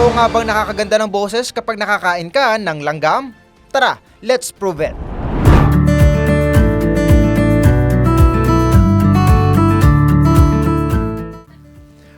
Totoo nga bang nakakaganda ng boses kapag nakakain ka ng langgam? Tara, let's prove it!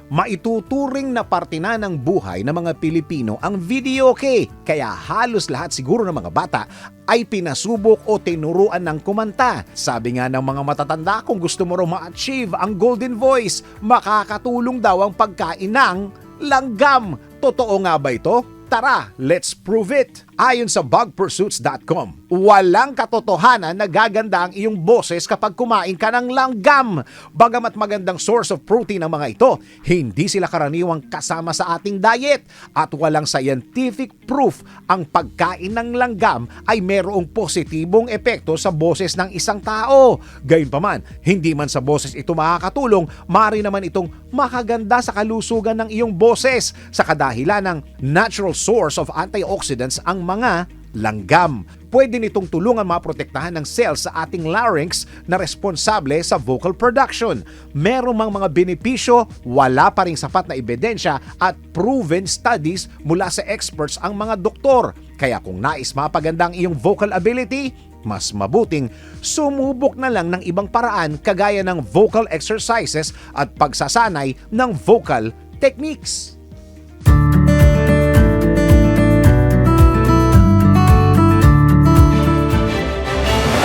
Maituturing na parte na ng buhay ng mga Pilipino ang video okay. Kaya halos lahat siguro ng mga bata ay pinasubok o tinuruan ng kumanta. Sabi nga ng mga matatanda kung gusto mo raw ma-achieve ang golden voice, makakatulong daw ang pagkain ng langgam. Totoo nga ba ito? Tara, let's prove it! Ayon sa bugpursuits.com, walang katotohanan na gaganda ang iyong boses kapag kumain ka ng langgam. Bagamat magandang source of protein ang mga ito, hindi sila karaniwang kasama sa ating diet at walang scientific proof ang pagkain ng langgam ay merong positibong epekto sa boses ng isang tao. Gayunpaman, hindi man sa boses ito makakatulong, mari naman itong makaganda sa kalusugan ng iyong boses sa kadahilan ng natural source of antioxidants ang mga langgam. Pwede nitong tulungan maprotektahan ng cells sa ating larynx na responsable sa vocal production. Meron mang mga benepisyo, wala pa rin sapat na ebidensya at proven studies mula sa experts ang mga doktor. Kaya kung nais mapaganda ang iyong vocal ability, mas mabuting sumubok na lang ng ibang paraan kagaya ng vocal exercises at pagsasanay ng vocal techniques.